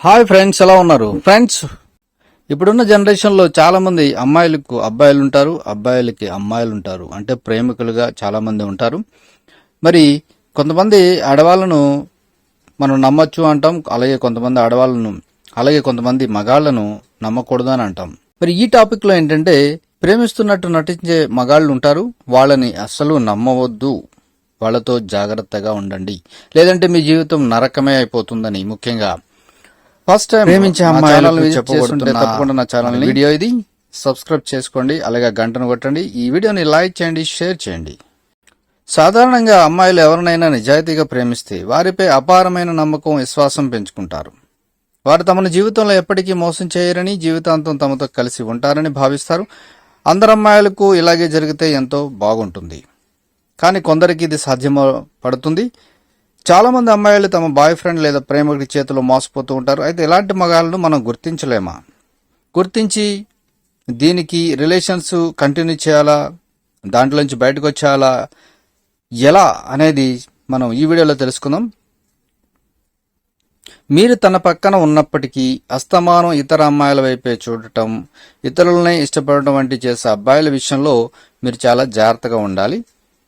Hi friends ఎలా ఉన్నారు? Friends ఇప్పుడున్న జనరేషన్లో చాలా మంది అమ్మాయిలకు అబ్బాయిలు ఉంటారు అబ్బాయిలకి అమ్మాయిలు ఉంటారు అంటే ప్రేమికులుగా చాలా మంది ఉంటారు. మరి కొంతమంది ఆడవాళ్ళను మనం నమ్మచ్చు అంటాం అలాగే కొంతమంది ఆడవాళ్ళను అలాగే కొంతమంది మగాళ్ళను నమ్మకూడదు అని అంటాం. మరి ఈ టాపిక్లో ఏంటంటే ప్రేమిస్తున్నట్టు నటించే మగాళ్ళు ఉంటారు వాళ్ళని అస్సలు నమ్మవద్దు. వాళ్ళతో జాగ్రత్తగా ఉండండి. లేదంటే మీ జీవితం నరకమే అయిపోతుందని ముఖ్యంగా. ఫస్ట్ టైం ప్రేమించే అమ్మాయిలను తప్పకుండా నా ఛానల్ వీడియో ఇది. సబ్స్క్రైబ్ చేసుకోండి. అలాగే గంటను కొట్టండి. ఈ వీడియోని లైక్ చేయండి షేర్ చేయండి. సాధారణంగా అమ్మాయిలు ఎవరినైనా నిజాయితీగా ప్రేమిస్తే వారిపై అపారమైన నమ్మకం విశ్వాసం పెంచుకుంటారు. వారు తమను జీవితంలో ఎప్పటికీ మోసం చేయరని జీవితాంతం తమతో కలిసి ఉంటారని భావిస్తారు. అందరు అమ్మాయిలకు ఇలాగే జరిగితే ఎంతో బాగుంటుంది. కానీ కొందరికి ఇది సాధ్యం పడుతుంది. చాలామంది అమ్మాయిలు తమ బాయ్ ఫ్రెండ్ లేదా ప్రేమకుడి చేతిలో మోసపోతూ ఉంటారు. అయితే ఇలాంటి మగాలను మనం గుర్తించలేమా? గుర్తించి దీనికి రిలేషన్స్ కంటిన్యూ చేయాలా? దాంట్లోంచి బయటకు వచ్చేయాలా? ఎలా అనేది మనం ఈ వీడియోలో తెలుసుకుందాం. మీరు తన పక్కన ఉన్నప్పటికీ అస్తమానం ఇతర అమ్మాయిల వైపే చూడటం ఇతరులనే ఇష్టపడటం వంటి చేసే అబ్బాయిల విషయంలో మీరు చాలా జాగ్రత్తగా ఉండాలి.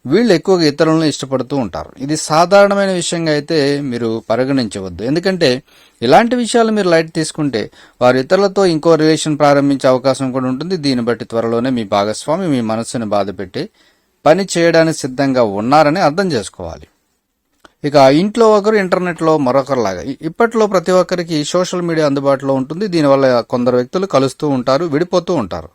వీళ్ళు ఎక్కువగా ఇతరులను ఇష్టపడుతూ ఉంటారు. ఇది సాధారణమైన విషయంగా అయితే మీరు పరిగణించవద్దు. ఎందుకంటే ఇలాంటి విషయాలు మీరు లైట్ తీసుకుంటే వారు ఇతరులతో ఇంకో రిలేషన్ ప్రారంభించే అవకాశం కూడా ఉంటుంది. దీన్ని బట్టి త్వరలోనే మీ భాగస్వామి మీ మనస్సును బాధపెట్టి పని చేయడానికి సిద్ధంగా ఉన్నారని అర్థం చేసుకోవాలి. ఇక ఇంట్లో ఒకరు ఇంటర్నెట్లో మరొకరిలాగా. ఇప్పట్లో ప్రతి ఒక్కరికి సోషల్ మీడియా అందుబాటులో ఉంటుంది. దీనివల్ల కొందరు వ్యక్తులు కలుస్తూ ఉంటారు విడిపోతూ ఉంటారు.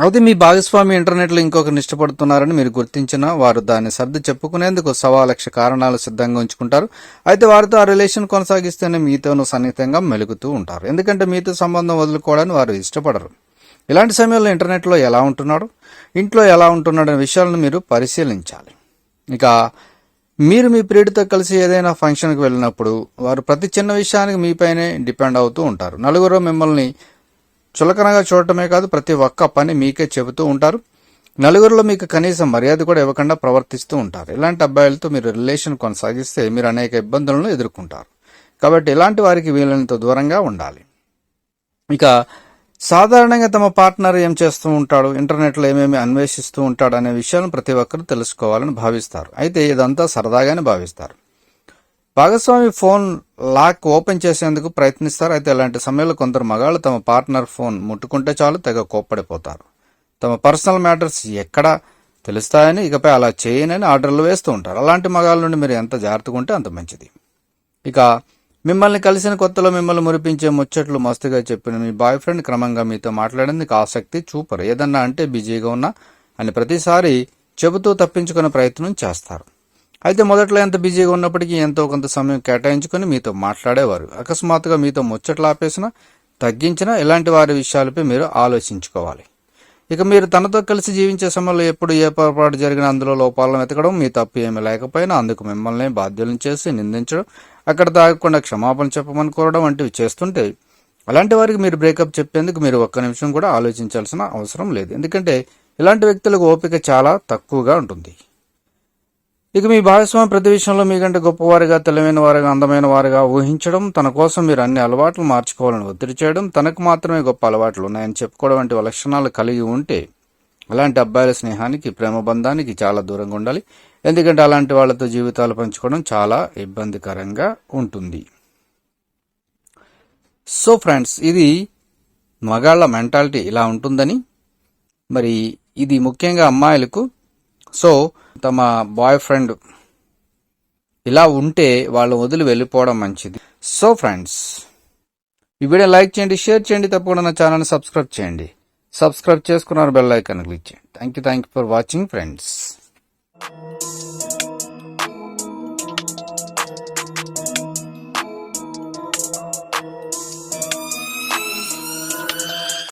అయితే మీ భాగస్వామి ఇంటర్నెట్లో ఇంకొకరిని ఇష్టపడుతున్నారని మీరు గుర్తించిన వారు దాన్ని సర్ది చెప్పుకునేందుకు సవా లక్ష కారణాలు సిద్ధంగా ఉంచుకుంటారు. అయితే వారితో ఆ రిలేషన్ కొనసాగిస్తేనే మీతోనూ సన్నిహితంగా మెలుగుతూ ఉంటారు. ఎందుకంటే మీతో సంబంధం వదులుకోవడానికి వారు ఇష్టపడరు. ఇలాంటి సమయంలో ఇంటర్నెట్లో ఎలా ఉంటున్నాడు? ఇంట్లో ఎలా ఉంటున్నాడు అనే విషయాలను మీరు పరిశీలించాలి. ఇక మీరు మీ ప్రియుడితో కలిసి ఏదైనా ఫంక్షన్కి వెళ్ళినప్పుడు వారు ప్రతి చిన్న విషయానికి మీపైనే డిపెండ్ అవుతూ ఉంటారు. నలుగురు మిమ్మల్ని చులకనగా చూడటమే కాదు ప్రతి ఒక్క పని మీకే చెబుతూ ఉంటారు. నలుగురిలో మీకు కనీసం మర్యాద కూడా ఇవ్వకుండా ప్రవర్తిస్తూ ఉంటారు. ఇలాంటి అబ్బాయిలతో మీరు రిలేషన్ కొనసాగిస్తే మీరు అనేక ఇబ్బందులను ఎదుర్కొంటారు. కాబట్టి ఇలాంటి వారికి వీలైనంత దూరంగా ఉండాలి. ఇక సాధారణంగా తమ పార్ట్నర్ ఏం చేస్తూ ఉంటాడు? ఇంటర్నెట్లో ఏమేమి అన్వేషిస్తూ ఉంటాడు అనే విషయాలను ప్రతి ఒక్కరూ తెలుసుకోవాలని భావిస్తారు. అయితే ఇదంతా సరదాగానే భావిస్తారు. భాగస్వామి ఫోన్ లాక్ ఓపెన్ చేసేందుకు ప్రయత్నిస్తారు. అయితే ఇలాంటి సమయంలో కొందరు మగాళ్ళు తమ పార్ట్నర్ ఫోన్ ముట్టుకుంటే చాలు తెగ కోప్పడిపోతారు. తమ పర్సనల్ మ్యాటర్స్ ఎక్కడ తెలుస్తాయని ఇకపై అలా చేయనని ఆర్డర్లు వేస్తూ ఉంటారు. అలాంటి మగాళ్ళ నుండి మీరు ఎంత జాగ్రత్తగా ఉంటే అంత మంచిది. ఇక మిమ్మల్ని కలిసిన కొత్తలో మిమ్మల్ని మురిపించే ముచ్చట్లు మస్తుగా చెప్పిన మీ బాయ్ ఫ్రెండ్ క్రమంగా మీతో మాట్లాడేందుకు ఆసక్తి చూపరు. ఏదన్నా అంటే బిజీగా ఉన్నా అని ప్రతిసారి చెబుతూ తప్పించుకునే ప్రయత్నం చేస్తారు. అయితే మొదట్లో ఎంత బిజీగా ఉన్నప్పటికీ ఎంతో కొంత సమయం కేటాయించుకొని మీతో మాట్లాడేవారు. అకస్మాత్తుగా మీతో ముచ్చట్లు ఆపేసినా తగ్గించినా ఇలాంటి వారి విషయాలపై మీరు ఆలోచించుకోవాలి. ఇక మీరు తనతో కలిసి జీవించే సమయంలో ఎప్పుడు ఏ పొరపాటు జరిగిన అందులో లోపాలను వెతకడం మీ తప్పు ఏమీ లేకపోయినా అందుకు మిమ్మల్ని బాధ్యులను చేసి నిందించడం అక్కడ దాగకుండా క్షమాపణ చెప్పమని కోరడం వంటివి చేస్తుంటే అలాంటి వారికి మీరు బ్రేకప్ చెప్పేందుకు మీరు ఒక్క నిమిషం కూడా ఆలోచించాల్సిన అవసరం లేదు. ఎందుకంటే ఇలాంటి వ్యక్తులకు ఓపిక చాలా తక్కువగా ఉంటుంది. ఇక మీ భాగస్వామి ప్రతి విషయంలో మీకంటే గొప్పవారిగా తెలివైన వారిగా అందమైన వారిగా ఊహించడం తన కోసం మీరు అన్ని అలవాట్లు మార్చుకోవాలని ఒత్తిడి చేయడం తనకు మాత్రమే గొప్ప అలవాట్లు ఉన్నాయని చెప్పుకోవడం వంటి లక్షణాలు కలిగి ఉంటే అలాంటి అబ్బాయిల స్నేహానికి ప్రేమ బంధానికి చాలా దూరంగా ఉండాలి. ఎందుకంటే అలాంటి వాళ్ళతో జీవితాలు పంచుకోవడం చాలా ఇబ్బందికరంగా ఉంటుంది. సో ఫ్రెండ్స్ ఇది మగాళ్ళ మెంటాలిటీ ఇలా ఉంటుందని మరి ఇది ముఖ్యంగా అమ్మాయిలకు సో తమ బాయ్ ఫ్రెండ్ ఇలా ఉంటే వాళ్ళు వదిలి వెళ్ళిపోవడం మంచిది. సో ఫ్రెండ్స్ ఈ వీడియో లైక్ చేయండి షేర్ చేయండి తప్పకుండా నా ఛానల్ని సబ్స్క్రైబ్ చేయండి. సబ్స్క్రైబ్ చేసుకున్నారు బెల్ ఐకాన్ క్లిక్ చేయండి. Thank you thank you for watching friends